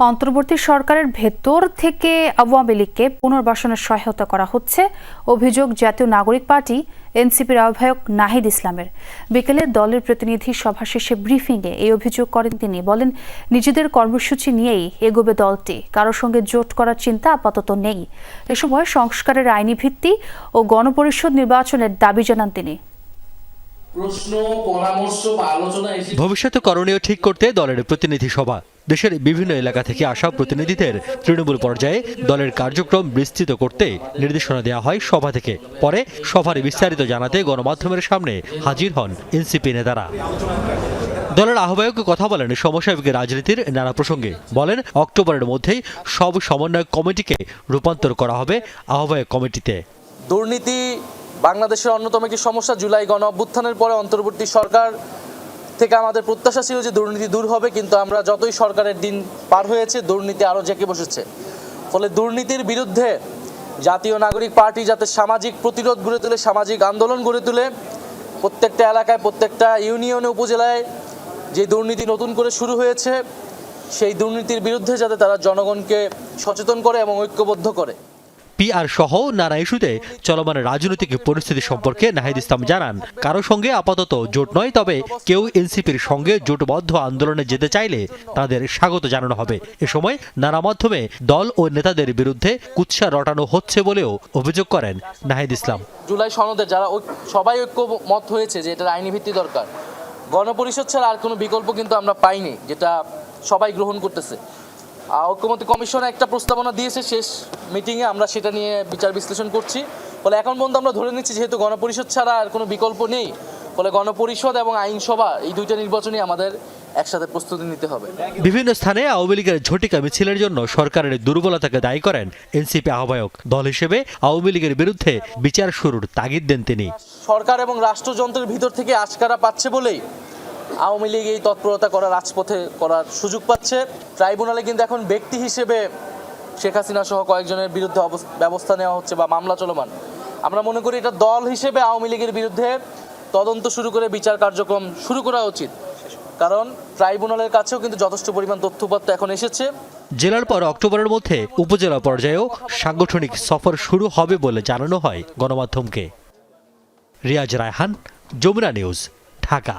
অন্তর্বর্তী সরকারের ভেতর থেকে আওয়ামী লীগকে পুনর্বাসনের সহায়তা করা হচ্ছে, অভিযোগ জাতীয় নাগরিক পার্টি, এনসিপির আহ্বায়ক নাহিদ ইসলামের। বিকেলে দলের প্রতিনিধি সভা শেষে ব্রিফিংয়ে এই অভিযোগ করেন তিনি। বলেন, নিজেদের কর্মসূচি নিয়েই এগোবে দলটি। কারোর সঙ্গে জোট করার চিন্তা আপাতত নেই। এ সময় সংস্কারের আইনি ভিত্তি ও গণপরিষদ নির্বাচনের দাবি জানান তিনি। প্রশ্ন পরামর্শ বা আলোচনা ভবিষ্যতে করণীয় ঠিক করতে দলের প্রতিনিধি সভা। দেশের বিভিন্ন এলাকা থেকে আসা প্রতিনিধিদের তৃণমূল পর্যায়ে দলের কার্যক্রম বিস্তৃত করতে নির্দেশনা দেওয়া হয় সভা থেকে। পরে সভার বিস্তারিত জানাতে গণমাধ্যমের সামনে হাজির হন এনসিপি নেতারা। দলের আহ্বায়ক কথা বলেন সমসাময়িক রাজনীতির নানা প্রসঙ্গে। বলেন অক্টোবরের মধ্যেই সব সমন্বয় কমিটিকে রূপান্তর করা হবে আহ্বায়ক কমিটিতে। দুর্নীতি বাংলাদেশের অন্যতম একটি সমস্যা, জুলাই গণ অভ্যুত্থানের পরে অন্তর্বর্তী সরকার থেকে আমাদের প্রত্যাশা ছিল যে দুর্নীতি দূর হবে, কিন্তু আমরা যতই সরকারের দিন পার হয়েছে, দুর্নীতি আরও জেঁকে বসেছে। ফলে দুর্নীতির বিরুদ্ধে জাতীয় নাগরিক পার্টি যাতে সামাজিক প্রতিরোধ গড়ে তুলে, সামাজিক আন্দোলন গড়ে তোলে, প্রত্যেকটা এলাকায়, প্রত্যেকটা ইউনিয়নে, উপজেলায় যে দুর্নীতি নতুন করে শুরু হয়েছে, সেই দুর্নীতির বিরুদ্ধে যাতে তারা জনগণকে সচেতন করে এবং ঐক্যবদ্ধ করে। পিআর সহ নানা ইস্যুতে চলমান রাজনৈতিক পরিস্থিতি সম্পর্কে নাহিদ ইসলাম জানান, কারও সঙ্গে আপাতত জোট নয়, তবে কেউ এনসিপির সঙ্গে জোটবদ্ধ আন্দোলনে যেতে চাইলে তাদের স্বাগত জানানো হবে। এ সময় নানা মাধ্যমে দল ও নেতাদের বিরুদ্ধে কুৎসা রটানো হচ্ছে বলেও অভিযোগ করেন নাহিদ ইসলাম। জুলাই সনদে যারা সবাই ঐক্যমত হয়েছে যে এটার আইনি ভিত্তি দরকার, গণপরিষদ ছাড়া আর কোনো বিকল্প কিন্তু আমরা পাইনি, যেটা সবাই গ্রহণ করতেছে। আহ, ঐক্যমত্য কমিশন একটা প্রস্তাবনা দিয়েছে শেষ মিটিংয়ে আমরা সেটা নিয়ে বিচার বিশ্লেষণ করছি। ফলে এখন পর্যন্ত আমরা ধরে নিচ্ছি যেহেতু গণপরিষদ ছাড়া আর কোনো বিকল্প নেই ফলে গণপরিষদ এবং আইনসভা এই দুইটা নির্বাচনই আমাদের একসাথে প্রস্তুতি নিতে হবে। বিভিন্ন স্থানে আওয়ামী লীগের ঝটিকা মিছিলের জন্য সরকারের দুর্বলতাকে দায়ী করেন এনসিপি আহ্বায়ক দল হিসেবে আওয়ামী লীগের বিরুদ্ধে বিচার শুরুর তাগিদ দেন তিনি। সরকার এবং রাষ্ট্রযন্ত্রের ভিতর থেকে আশকারা পাচ্ছে বলেই আওয়ামী লীগ এই তৎপরতা করার রাজপথে করার সুযোগ পাচ্ছে। ট্রাইব্যুনালে কিন্তু এখন ব্যক্তি হিসেবে শেখ হাসিনা সহ কয়েকজনের বিরুদ্ধে ব্যবস্থা নেওয়া হচ্ছে বা মামলা চলমান। আমরা মনে করি এটা দল হিসেবে আওয়ামী লীগের বিরুদ্ধে তদন্ত শুরু করে বিচার কার্যক্রম শুরু করা উচিত। কারণ ট্রাইব্যুনালের কাছেও কিন্তু যথেষ্ট পরিমাণ তথ্যপত্র এখন এসেছে। জেলার পর অক্টোবরের মধ্যে উপজেলা পর্যায়েও সাংগঠনিক সফর শুরু হবে বলে জানানো হয় গণমাধ্যমকে। রিয়াজ রায়হান, যমুনা নিউজ, ঢাকা।